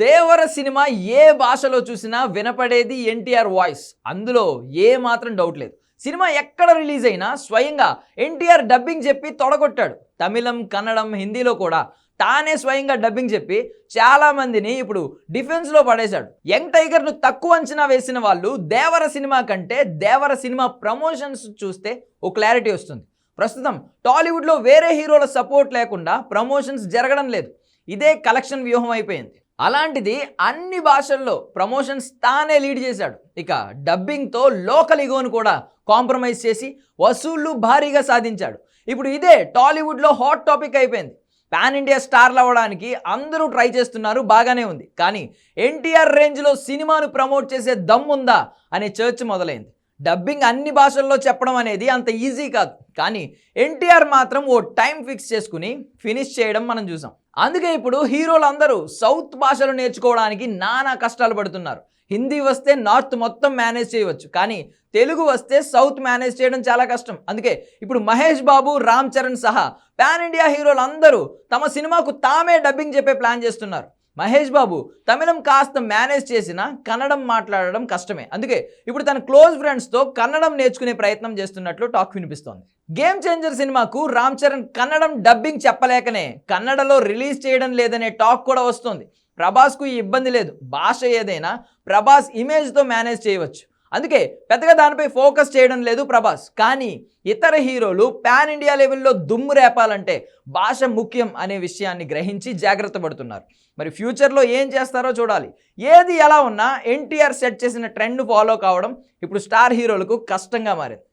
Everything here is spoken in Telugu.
దేవర సినిమా ఏ భాషలో చూసినా వినపడేది ఎన్టీఆర్ వాయిస్. అందులో ఏ మాత్రం డౌట్ లేదు. సినిమా ఎక్కడ రిలీజ్ అయినా స్వయంగా ఎన్టీఆర్ డబ్బింగ్ చెప్పి తొడగొట్టాడు. తమిళం కన్నడం హిందీలో కూడా తానే స్వయంగా డబ్బింగ్ చెప్పి చాలా మందిని ఇప్పుడు డిఫెన్స్లో పడేశాడు. యంగ్ టైగర్ను తక్కువ అంచనా వేసిన వాళ్ళు దేవర సినిమా కంటే దేవర సినిమా ప్రమోషన్స్ చూస్తే ఓ క్లారిటీ వస్తుంది. ప్రస్తుతం టాలీవుడ్లో వేరే హీరోల సపోర్ట్ లేకుండా ప్రమోషన్స్ జరగడం లేదు. ఇదే కలెక్షన్ వ్యూహం అయిపోయింది. అలాంటిది అన్ని భాషల్లో ప్రమోషన్స్ తానే లీడ్ చేశాడు. ఇక డబ్బింగ్తో లోకల్ ఇగోను కూడా కాంప్రమైజ్ చేసి వసూళ్ళు భారీగా సాధించాడు. ఇప్పుడు ఇదే టాలీవుడ్లో హాట్ టాపిక్ అయిపోయింది. పాన్ ఇండియా స్టార్లు అవ్వడానికి అందరూ ట్రై చేస్తున్నారు బాగానే ఉంది. కానీ ఎన్టీఆర్ రేంజ్లో సినిమాను ప్రమోట్ చేసే దమ్ముందా అనే చర్చ్ మొదలైంది. డబ్బింగ్ అన్ని భాషల్లో చెప్పడం అనేది అంత ఈజీ కాదు. కానీ ఎన్టీఆర్ మాత్రం ఓ టైం ఫిక్స్ చేసుకుని ఫినిష్ చేయడం మనం చూసాం. అందుకే ఇప్పుడు హీరోలు అందరూ సౌత్ భాషలు నేర్చుకోవడానికి నానా కష్టాలు పడుతున్నారు. హిందీ వస్తే నార్త్ మొత్తం మేనేజ్ చేయవచ్చు. కానీ తెలుగు వస్తే సౌత్ మేనేజ్ చేయడం చాలా కష్టం. అందుకే ఇప్పుడు మహేష్ బాబు రామ్ చరణ్ సహా పాన్ ఇండియా హీరోలు అందరూ తమ సినిమాకు తామే డబ్బింగ్ చెప్పే ప్లాన్ చేస్తున్నారు. మహేష్ బాబు తమిళం కాస్త మేనేజ్ చేసినా కన్నడం మాట్లాడడం కష్టమే. అందుకే ఇప్పుడు తన క్లోజ్ ఫ్రెండ్స్తో కన్నడం నేర్చుకునే ప్రయత్నం చేస్తున్నట్లు టాక్ వినిపిస్తోంది. గేమ్ చేంజర్ సినిమాకు రామ్ చరణ్ కన్నడం డబ్బింగ్ చెప్పలేకనే కన్నడలో రిలీజ్ చేయడం లేదనే టాక్ కూడా వస్తుంది. ప్రభాస్కు ఈ ఇబ్బంది లేదు. భాష ఏదైనా ప్రభాస్ ఇమేజ్తో మేనేజ్ చేయవచ్చు. అందుకే పెద్దగా దానిపై ఫోకస్ చేయడం లేదు ప్రభాస్. కానీ ఇతర హీరోలు పాన్ ఇండియా లెవెల్లో దుమ్ము రేపాలంటే భాష ముఖ్యం అనే విషయాన్ని గ్రహించి జాగ్రత్త పడుతున్నారు. మరి ఫ్యూచర్లో ఏం చేస్తారో చూడాలి. ఏది ఎలా ఉన్నా ఎన్టీఆర్ సెట్ చేసిన ట్రెండ్ ఫాలో కావడం ఇప్పుడు స్టార్ హీరోలకు కష్టంగా మారింది.